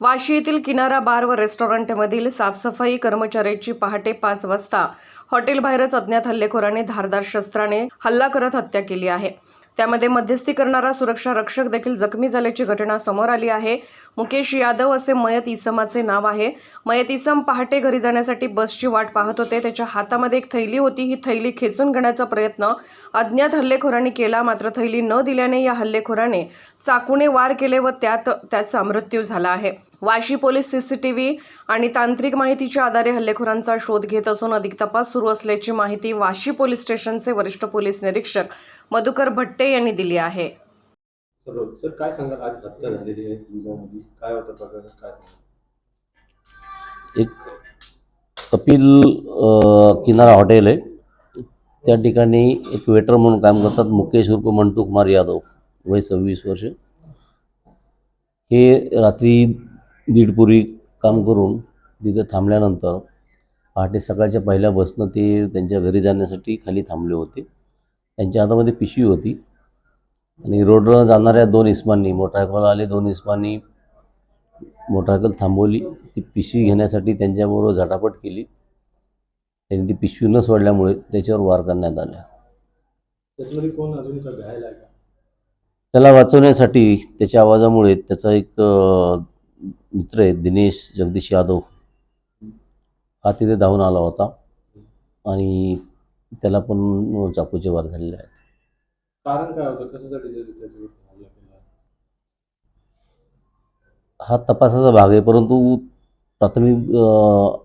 वाशी येथील किनारा बार व रेस्टॉरंटमधील साफसफाई कर्मचाऱ्याची पहाटे पाच वाजता हॉटेलबाहेरच अज्ञात हल्लेखोराने धारदार शस्त्राने हल्ला करत हत्या केली आहे. त्यामध्ये मध्यस्थी करणारा सुरक्षा रक्षक देखील जखमी झाल्याची घटना समोर आली आहे. मुकेश यादव असे मयत इसमाचे नाव आहे. मयत इसम पहाटे घरी जाण्यासाठी बसची वाट पाहत होते. त्याच्या हातामध्ये एक थैली होती. ही थैली खेचून घेण्याचा प्रयत्न अज्ञात हल्लेखोरांनी केला. मात्र थैली न दिल्याने या हल्लेखोराने चाकूने वार केले व त्यात त्याचा मृत्यू झाला आहे. वाशी पोलीस सीसीटीव्ही आणि तांत्रिक माहितीच्या आधारे हल्लेखोरांचा शोध घेत असून अधिक तपास सुरू असल्याची माहिती वाशी पोलीस स्टेशनचे वरिष्ठ पोलीस निरीक्षक मधुकर भट्टे यांनी दिली आहे. सर सर काय सांगाल? आज हत्या झालेली आहे तुमच्यामध्ये. काय होतं प्रकार काय सांगाल? एक कपिल अ, किनारा हॉटेल आहे. त्या ठिकाणी एक वेटर म्हणून काम करतात मुकेश उर्फ मंटू कुमार यादव. वय सव्वीस वर्ष. हे रात्री दीडपूर्वी काम करून तिथे थांबल्यानंतर पहाटे सकाळच्या पहिल्या बसनं ते त्यांच्या घरी जाण्यासाठी खाली थांबले होते. त्यांच्या हातामध्ये पिशवी होती आणि रोडवर जाणाऱ्या दोन इस्मांनी मोटारसायकल आले दोन इस्मांनी मोटारसायकल थांबवली. ती पिशवी घेण्यासाठी त्यांच्याबरोबर झटापट केली. त्यांनी ती पिशवी न सोडल्यामुळे त्याच्यावर वार करण्यात आला. त्याच्यामध्ये कोण अजून का घायल आहे का? त्याला वाचवण्यासाठी त्याच्या आवाजामुळे त्याचा एक मित्र आहे दिनेश जगदीश यादव. हा तिथे धावून आला होता. आणि त्याला पण चाकूचे वार झालेले आहेत. कारण काय होतं? कशासाठी हा तपासाचा भाग आहे परंतु प्राथमिक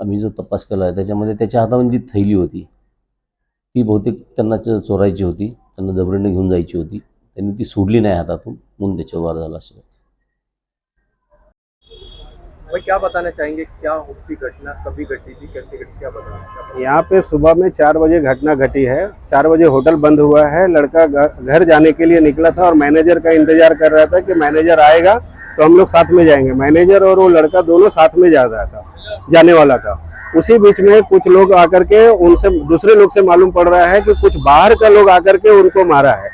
आम्ही जो तपास केला आहे त्याच्यामध्ये त्याच्या हातामध्ये जी थैली होती ती बहुतेक त्यांना चोरायची होती. त्यांना जबरीने घेऊन जायची होती. त्यांनी ती सोडली नाही हातातून म्हणून त्याच्यावर वार झाला असेल. भाई, क्या बताना चाहेंगे? क्या होती घटना? कभी घटी थी? कैसे घटी? क्या बताना यहाँ पे सुबह में चार बजे घटना घटी है। चार बजे होटल बंद हुआ है। लड़का घर जाने के लिए निकला था और मैनेजर का इंतज़ार कर रहा था कि मैनेजर आएगा तो हम लोग साथ में जाएँगे। मैनेजर और वो लड़का दोनों साथ में जा रहा था, जाने वाला था। उसी बीच में कुछ लोग आकर के उनसे, दूसरे लोग से मालूम पड़ रहा है कि कुछ बाहर का लोग आकर के उनको मारा है।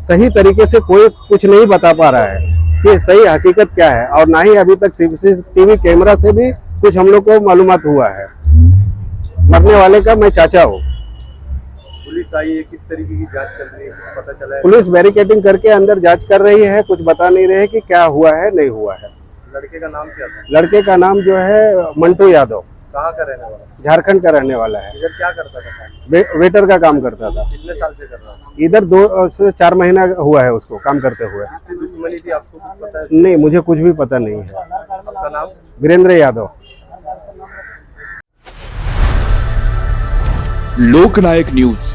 सही तरीके से कोई कुछ नहीं बता पा रहा है। कि सही हकीकत क्या है? और ना ही अभी तक सीसीटीवी कैमरा से भी कुछ हम लोग को मालूम हुआ है। मरने वाले का मैं चाचा हूँ। पुलिस आई है किस तरीके की जाँच कर रही है पता चला है? पुलिस बैरिकेडिंग करके अंदर जाँच कर रही है कुछ बता नहीं रहे कि क्या हुआ है नहीं हुआ है। लड़के का नाम क्या था? लड़के का नाम जो है मंटू यादव। कहाँ का रहने वाला झारखंड का रहने वाला है। इधर क्या करता था वे, वेटर का काम करता था। कितने साल से कर रहा था? इधर दो से चार महीना हुआ है उसको काम करते हुए। दुश्मनी थी? आपको कुछ पता है? नहीं मुझे कुछ भी पता नहीं है। आपका नाम? वीरेंद्र यादव। लोकनायक न्यूज़।